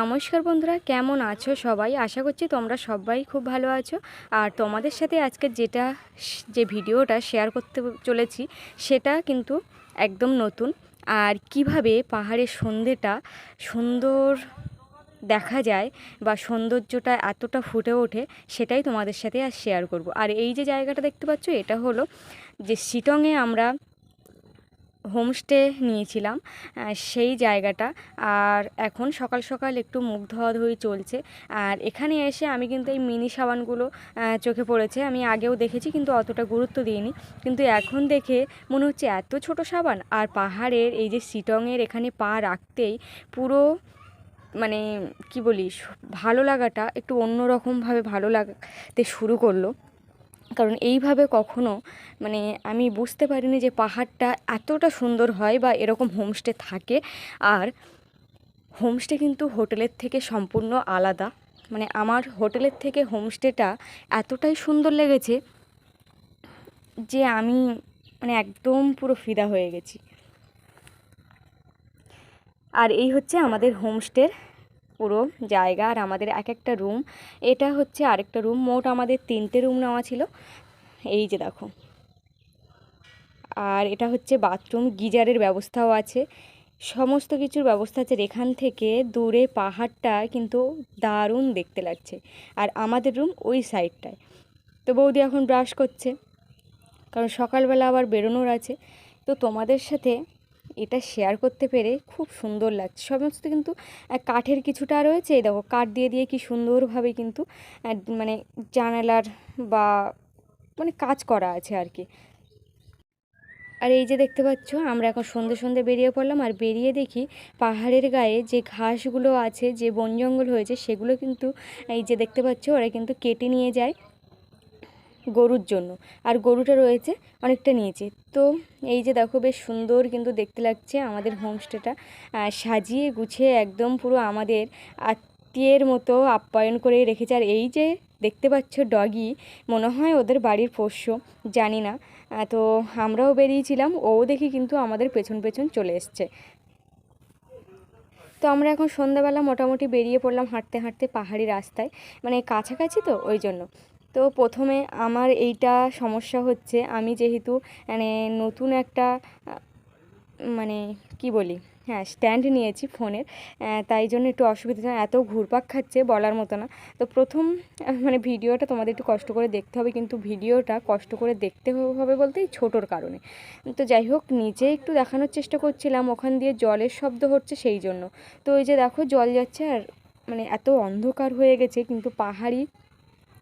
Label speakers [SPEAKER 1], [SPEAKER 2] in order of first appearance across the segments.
[SPEAKER 1] নমস্কার বন্ধুরা, কেমন আছো সবাই? আশা করছি তোমরা সবাই খুব ভালো আছো। আর তোমাদের সাথে আজকে যেটা, যে ভিডিওটা শেয়ার করতে চলেছি, সেটা কিন্তু একদম নতুন। আর কীভাবে পাহাড়ের সন্ধ্যেটা সুন্দর দেখা যায় বা সৌন্দর্যটা এতটা ফুটে ওঠে, সেটাই তোমাদের সাথে আর শেয়ার করব। আর এই যে জায়গাটা দেখতে পাচ্ছ, এটা হলো যে শিটংয়ে আমরা হোমস্টে নিয়েছিলাম সেই জায়গাটা। আর এখন সকাল সকাল একটু মুখ ধোয়াধুয়ি চলছে। আর এখানে এসে আমি কিন্তু এই মিনি সাবানগুলো চোখে পড়েছে। আমি আগেও দেখেছি কিন্তু অতটা গুরুত্ব দিইনি। কিন্তু এখন দেখে মনে হচ্ছে এত ছোট সাবান আর পাহাড়ের এই যে সিটংয়ের এখানে পা রাখতেই পুরো মানে কি বলি ভালো লাগাটা একটু অন্যরকমভাবে ভালো লাগতে শুরু করল। কারণ এইভাবে কখনো মানে আমি বুঝতে পারিনি যে পাহাড়টা এতটা সুন্দর হয় বা এরকম হোমস্টে থাকে। আর হোমস্টে কিন্তু হোটেলের থেকে সম্পূর্ণ আলাদা। মানে আমার হোটেলের থেকে হোমস্টেটা এতটাই সুন্দর লেগেছে যে আমি মানে একদম পুরো ফিদা হয়ে গেছি। আর এই হচ্ছে আমাদের হোমস্টের পুরো জায়গা আর আমাদের এক একটা রুম। এটা হচ্ছে আরেকটা রুম, মোট আমাদের তিনটে রুম নেওয়া ছিল। এই যে দেখো। আর এটা হচ্ছে বাথরুম, গিজারের ব্যবস্থাও আছে। সমস্ত কিছুর ব্যবস্থা আছে। এখান থেকে দূরে পাহাড়টা কিন্তু দারুণ দেখতে লাগছে। আর আমাদের রুম ওই সাইডটায়। তো বৌদি এখন ব্রাশ করছে। কারণ সকালবেলা আবার বেরোনোর আছে। তো তোমাদের সাথে এটা শেয়ার করতে পেরে খুব সুন্দর লাগছে। সমস্ত কিন্তু কাঠের কিছুটা রয়েছে। এই দেখো, কাঠ দিয়ে দিয়ে কি সুন্দরভাবে কিন্তু মানে জানালার বা মানে কাজ করা আছে আর কি। আর এই যে দেখতে পাচ্ছ, আমরা এখন সন্ধে সন্ধে বেরিয়ে পড়লাম। আর বেরিয়ে দেখি পাহাড়ের গায়ে যে ঘাসগুলো আছে, যে বন জঙ্গল হয়েছে, সেগুলো কিন্তু, এই যে দেখতে পাচ্ছ, ওরা কিন্তু কেটে নিয়ে যায়। গরুর জন্য। আর গরুটা রয়েছে অনেকটা নিয়েছে তো এই যে দেখো বেশ সুন্দর কিন্তু দেখতে লাগছে আমাদের হোমস্টেটা সাজিয়ে গুছিয়ে একদম পুরো আমাদের আত্মীয়ের মতো আপ্যায়ন করে রেখেছে। আর এই যে দেখতে পাচ্ছ ডগি মনে হয় ওদের বাড়ির পোষ্য, জানি না। তো আমরাও বেরিয়েছিলাম, ও দেখি কিন্তু আমাদের পেছন পেছন চলে এসছে। তো আমরা এখন সন্ধ্যাবেলা মোটামুটি বেরিয়ে পড়লাম হাঁটতে হাঁটতে পাহাড়ি রাস্তায়। মানে কাছাকাছি তো, ওই জন্য। তো প্রথমে আমার এইটা সমস্যা হচ্ছে, আমি যেহেতু মানে নতুন একটা মানে কি বলি হ্যাঁ স্ট্যান্ড নিয়েছি ফোনের তাই জন্য একটু অসুবিধা। এত ঘুরপাক খাচ্ছে বলার মতো না তো প্রথম মানে ভিডিওটা তোমাদের একটু কষ্ট করে দেখতে হবে, কিন্তু ভিডিওটা কষ্ট করে দেখতে হবে বলতে এই ছোটোর কারণে তো যাই হোক নিচে একটু দেখানোর চেষ্টা করছিলাম, ওখান দিয়ে জলের শব্দ হচ্ছে সেই জন্য তো ওই যে দেখো, জল যাচ্ছে আর মানে এত অন্ধকার হয়ে গেছে, কিন্তু পাহাড়ি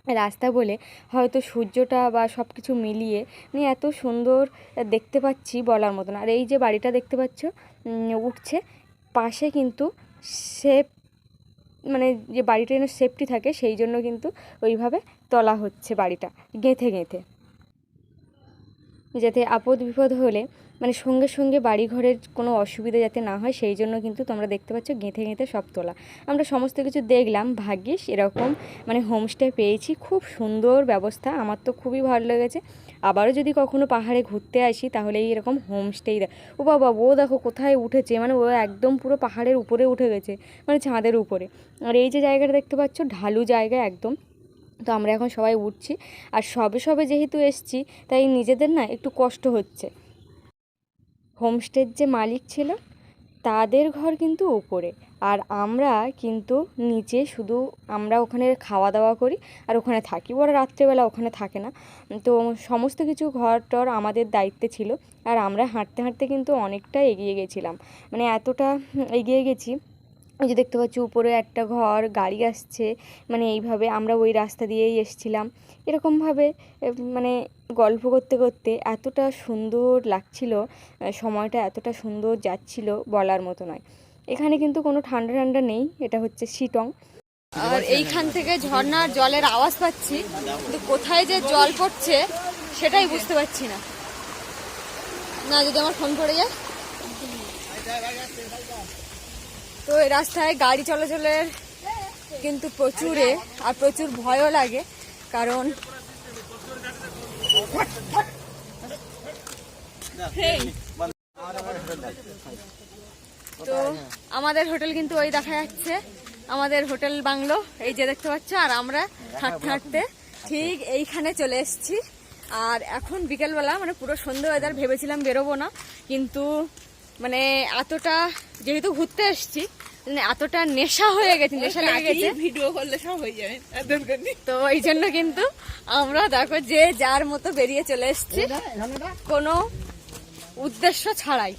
[SPEAKER 1] রাস্তা বলে হয়তো সূর্যটা বা সব কিছু মিলিয়ে মানে এত সুন্দর দেখতে পাচ্ছি বলার মতন আর এই যে বাড়িটা দেখতে পাচ্ছ উঠছে, পাশে কিন্তু সেফ মানে যে বাড়িটা যেন সেফটি থাকে, সেই জন্য কিন্তু ওইভাবে তলা হচ্ছে বাড়িটা, গেঁথে গেঁথে। যাতে আপদ বিপদ হলে মানে সঙ্গে সঙ্গে বাড়ি ঘরের কোনো অসুবিধা যাতে না হয়, সেই জন্য কিন্তু তোমরা দেখতে পাচ্ছ গেঁথে গেঁথে সব তোলা। আমরা সমস্ত কিছু দেখলাম, ভাগ্যিস এরকম মানে হোমস্টে পেয়েছি। খুব সুন্দর ব্যবস্থা, আমার তো খুবই ভালো লেগেছে। আবারও যদি কখনো পাহাড়ে ঘুরতে আসি, তাহলে এরকম হোমস্টেই ও বাবা, ও দেখো কোথায় উঠেছে মানে ও একদম পুরো পাহাড়ের উপরে উঠে গেছে মানে ছাদের উপরে। আর এই যে জায়গাটা দেখতে পাচ্ছ, ঢালু জায়গা একদম। তো আমরা এখন সবাই উঠছি। আর সবে সবে যেহেতু এসছি, তাই নিজেদের না একটু কষ্ট হচ্ছে। হোমস্টের যে মালিক ছিল, তাদের ঘর কিন্তু উপরে আর আমরা কিন্তু নিচে শুধু আমরা ওখানে খাওয়া দাওয়া করি, আর ওখানে থাকি। ওরা রাত্রেবেলা ওখানে থাকে না। তো সমস্ত কিছু ঘর টর আমাদের দায়িত্বে ছিল। আর আমরা হাঁটতে হাঁটতে কিন্তু অনেকটা এগিয়ে গেছিলাম। মানে এতটা এগিয়ে গেছি ওই যে দেখতে পাচ্ছি উপরে একটা ঘর, গাড়ি আসছে। মানে এইভাবে আমরা ওই রাস্তা দিয়েই এসছিলাম। এরকমভাবে মানে গল্প করতে করতে এতটা সুন্দর লাগছিল সময়টা এতটা সুন্দর যাচ্ছিল বলার মতো নয়। এখানে কিন্তু কোনো ঠান্ডা ঠান্ডা নেই, এটা হচ্ছে শিটং। আর এইখান থেকে ঝর্ণার জলের আওয়াজ পাচ্ছি, কিন্তু কোথায় যে জল পড়ছে সেটাই বুঝতে পারছি না। না, যদি আমার ফোন পড়ে যায়? তো এই রাস্তায় গাড়ি চলাচলের কিন্তু প্রচুরে আর প্রচুর ভয়ও লাগে, কারণ তো আমাদের হোটেল কিন্তু ওই দেখা যাচ্ছে, আমাদের হোটেল বাংলো, এই যে দেখতে পাচ্ছ, আর আমরা হাঁটতে হাঁটতে ঠিক এইখানে চলে এসেছি। আর এখন বিকেলবেলা মানে পুরো সন্ধ্যে ওয়েদার ভেবেছিলাম বেরোবো না, কিন্তু মানে এতটা যেহেতু ঘুরতে এসেছি মানে এতটা নেশা হয়ে গেছে নেশা লেগে গেছে।
[SPEAKER 2] ভিডিও করলে সব হয়ে যাবে আর
[SPEAKER 1] তো এই জন্য কিন্তু আমরা দেখো যে যার মতো বেরিয়ে চলে এসেছি। কোনো উদ্দেশ্য ছাড়াই।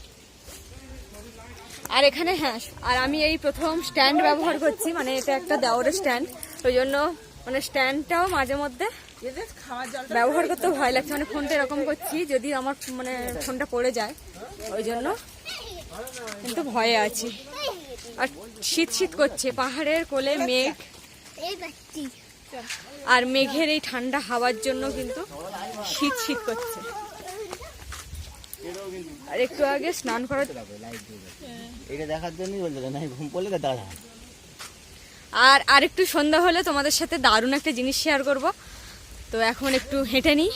[SPEAKER 1] আর এখানে হ্যাঁ আর আমি এই প্রথম স্ট্যান্ড ব্যবহার করছি মানে এটা একটা দেওয়ারের স্ট্যান্ড ওই জন্য মানে স্ট্যান্ডটাও মাঝে মধ্যে ব্যবহার করতে ভয় লাগছে। মানে ফোনটা এরকম করছি যদি আমার মানে ফোনটা পড়ে যায় ওই জন্য কিন্তু ভয়ে আছি। আর শীত শীত করছে পাহাড়ের কোলে মেঘ। আর মেঘের এই ঠান্ডা হাওয়ার জন্য কিন্তু শীত শীত করছে। আর একটু আগে স্নান করার
[SPEAKER 3] এটা দেখার জন্যই বলতে না ঘুম পড়লে দাঁড়া।
[SPEAKER 1] আর আর একটু সন্ধ্যা হলে তোমাদের সাথে দারুণ একটা জিনিস শেয়ার করব। তো এখন একটু হেঁটে নিই।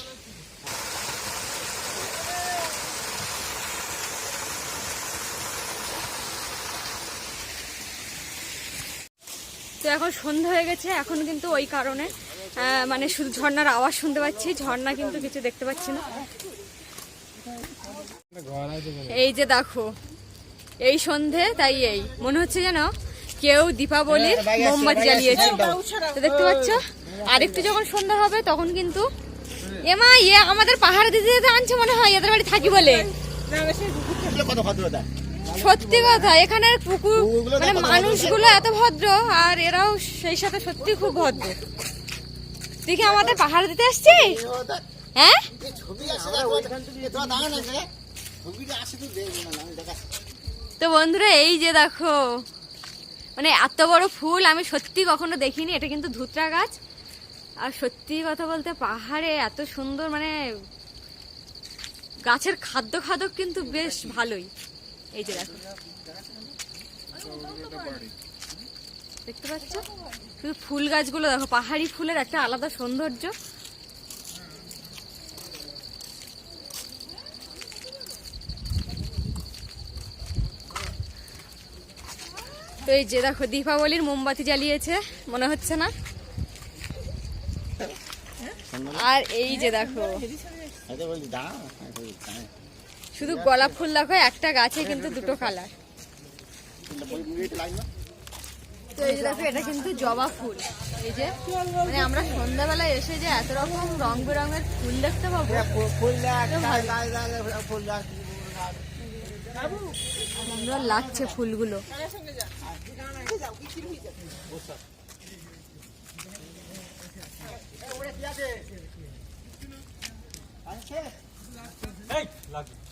[SPEAKER 1] এখন সন্ধ্যা হয়ে গেছে এখন কিন্তু ওই কারণে মানে শুধু ঝর্ণার আওয়াজ শুনতে পাচ্ছি ঝর্ণা কিন্তু কিছু দেখতে পাচ্ছি না। এই যে দেখো এই সন্ধে তাই এই। মনে হচ্ছে যেন কেউ দীপাবলির মোমবাতি জ্বালিয়েছে। তো দেখতে পাচ্ছ? আর একটু যখন সন্ধ্যা হবে তখন কিন্তু এমা ইয়ে আমাদের পাহাড় দিতে দিতে আনছে মনে হয় এদের বাড়ি থাকি বলে। সত্যি কথা এখানের পুকুর মানে মানুষগুলো এত ভদ্র আর এরাও সেই সাথে সত্যি খুব ভদ্র। তুই কি আমাদের পাহাড় দিতে আসছিস? হ্যাঁ?
[SPEAKER 3] তো
[SPEAKER 1] বন্ধুরা এই যে দেখো মানে এত বড় ফুল আমি সত্যি কখনো দেখিনি এটা কিন্তু ধুতরা গাছ। আর সত্যি কথা বলতে পাহাড়ে এত সুন্দর মানে গাছের খাদ্য খাদক কিন্তু বেশ ভালোই। এই যে দেখো। দেখতে পাচ্ছ? শুধু ফুল গাছগুলো দেখো, পাহাড়ি ফুলের একটা আলাদা সৌন্দর্য। তো এই যে দেখো, দীপাবলির মোমবাতি জ্বালিয়েছে, মনে হচ্ছে না? আর এই যে দেখো। শুধু গোলাপ ফুল দেখো একটা গাছে কিন্তু দুটো কালার তো এই দেখো এটা কিন্তু জবা ফুল। এই যে মানে আমরা সন্ধ্যাবেলায় এসে যে এত রকম বেরঙের ফুল দেখতে সুন্দর লাগছে ফুলগুলো।
[SPEAKER 3] লাগছে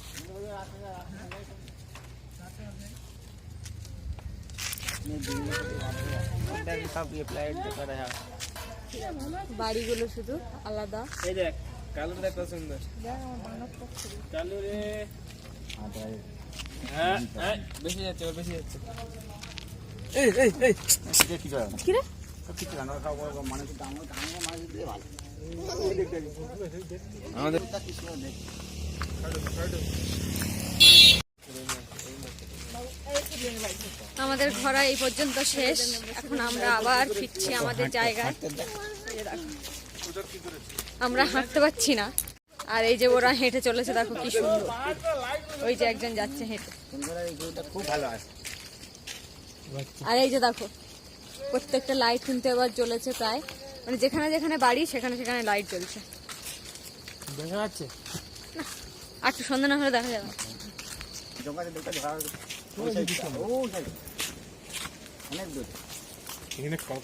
[SPEAKER 1] বাড়িগুলো শুধু আলাদা।
[SPEAKER 4] এই দেখ কালো দেখ কত সুন্দর। কালো রে হ্যাঁ হ্যাঁ বেশি যাচ্ছে ওর বেশি যাচ্ছে। এই এই এই।
[SPEAKER 3] কি করে
[SPEAKER 1] কি রে?
[SPEAKER 3] কিছু জানো সব দাম দাম দিলে ভালো
[SPEAKER 4] আমাদের
[SPEAKER 1] আমাদের ঘোরা এই পর্যন্ত শেষ। এখন আমরা আবার ফিরছি আমাদের জায়গায়। আমরা হাঁটতে পারছি না। আর এই যে ওরা হেঁটে চলেছে দেখো কি সুন্দর। ওই যে একজন যাচ্ছে হেঁটে।
[SPEAKER 3] খুব ভালো আছে
[SPEAKER 1] আর এই যে দেখো প্রত্যেকটা লাইট কিন্তু এবার জ্বলেছে প্রায়। মানে যেখানে যেখানে বাড়ি সেখানে সেখানে লাইট জ্বলছে।
[SPEAKER 4] দেখা যাচ্ছে?
[SPEAKER 1] আর একটু সন্ধ্যা না হলে দেখা যাবে।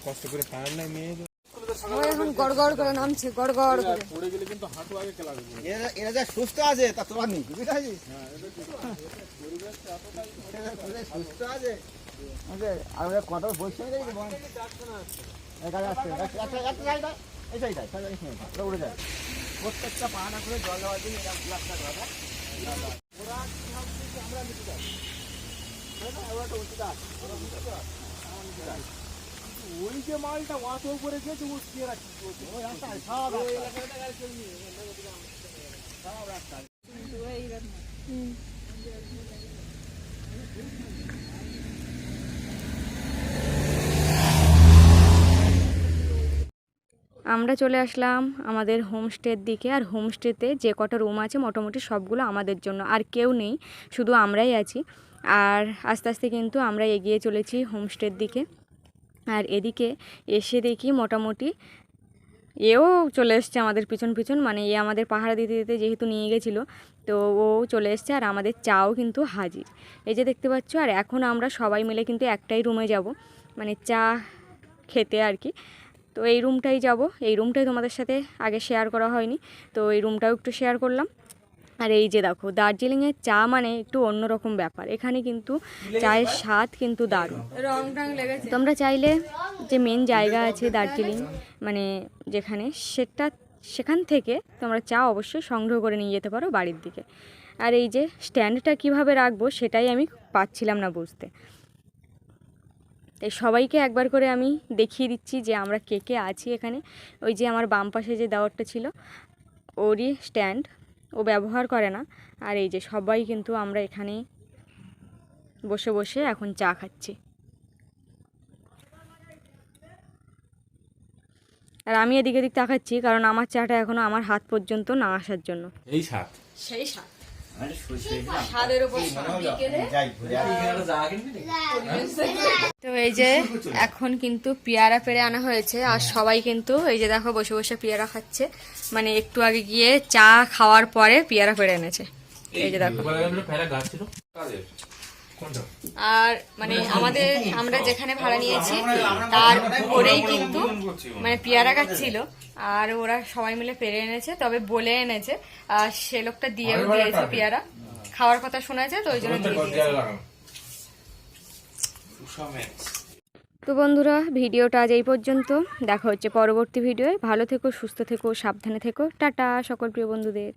[SPEAKER 4] কষ্ট করে পার নাই মেয়ে
[SPEAKER 1] সবাই এখন করে নামছে গড় গড় করে।
[SPEAKER 4] পড়ে গেলে কিন্তু হাঁটু আগে খেলা দেবে
[SPEAKER 3] এরা এরা যা সুস্থ আছে তা তোমার নেই বুঝতে পারছিস সুস্থ আছে ওকে, আর ওরা কত বসে বল একা যাচ্ছে এই সাইডটা এই সাইডটা উড়ে যায় প্রত্যেকটা পাহাড়া করে জল দেওয়ার জন্য এরকম প্লাস্টার করা থাকে। ওরা আমরা নিতে যাই? ওরা তো উঁচুতে।
[SPEAKER 4] ওই যে মালটা ওয়াশ করে গেছে ও কে
[SPEAKER 3] ওই রাস্তায়।
[SPEAKER 1] আমরা চলে আসলাম আমাদের হোমস্টের দিকে। আর হোমস্টেতে যে কটা রুম আছে, মোটামুটি সবগুলো আমাদের জন্য। আর কেউ নেই, শুধু আমরাই আছি। আর আস্তে আস্তে কিন্তু আমরা এগিয়ে চলেছি হোমস্টের দিকে। আর এদিকে এসে দেখি মোটামুটি এও চলে এসছে আমাদের পিছন পিছন। মানে এ আমাদের পাহাড়া দিতে দিতে যেহেতু নিয়ে গেছিল, তো ও চলে এসছে আর আমাদের চাও কিন্তু হাজির। এই যে দেখতে পাচ্ছ, আর এখন আমরা সবাই মিলে কিন্তু একটাই রুমে যাব। মানে চা খেতে আর কি। তো এই রুমটাই যাব। এই রুমটাই তোমাদের সাথে আগে শেয়ার করা হয়নি। তো এই রুমটাও একটু শেয়ার করলাম। আর এই যে দেখো দার্জিলিংয়ের চা মানে একটু অন্যরকম ব্যাপার। এখানে কিন্তু চায়ের স্বাদ কিন্তু দারুণ। তোমরা চাইলে যে মেন জায়গা আছে দার্জিলিং মানে যেখানে সেটা সেখান থেকে তোমরা চা অবশ্যই সংগ্রহ করে নিয়ে যেতে পারো বাড়ির দিকে। আর এই যে স্ট্যান্ডটা কীভাবে রাখব সেটাই আমি পাচ্ছিলাম না বুঝতে। তাই সবাইকে একবার করে আমি দেখিয়ে দিচ্ছি যে আমরা কে কে আছি এখানে। ওই যে আমার বাম পাশে যে দেওয়ারটা ছিল ওরই স্ট্যান্ড ও ব্যবহার করে না। আর এই যে সবাই কিন্তু আমরা এখানে বসে বসে এখন চা খাচ্ছি। আর আমি এদিকে এদিক তাকাচ্ছি কারণ আমার চাটা এখনও আমার হাত পর্যন্ত না আসার জন্য।
[SPEAKER 4] এই সাত।
[SPEAKER 2] সেই স্বাদ
[SPEAKER 1] তো এই যে এখন কিন্তু পেয়ারা পেরে আনা হয়েছে আর সবাই কিন্তু এই যে দেখো বসে বসে পেয়ারা খাচ্ছে। মানে একটু আগে গিয়ে চা খাওয়ার পরে পেয়ারা পেরে এনেছে। এই যে দেখো। আর মানে আমাদের আমরা যেখানে ভাড়া নিয়েছি তার উপরেই কিন্তু মানে পেয়ারা গাছ ছিল আর ওরা সবাই মিলে পেরে এনেছে তবে বলে এনেছে আর সে লোকটা দিয়েও দিয়েছে পেয়ারা। খাওয়ার কথা শোনাছে তো ওই জন্য দিয়ে দিয়েছে। তো বন্ধুরা ভিডিওটা আজ এই পর্যন্ত। দেখা হচ্ছে পরবর্তী ভিডিওয়। ভালো থেকো সুস্থ থেকো সাবধানে থেকো। টাটা সকল প্রিয় বন্ধুদের।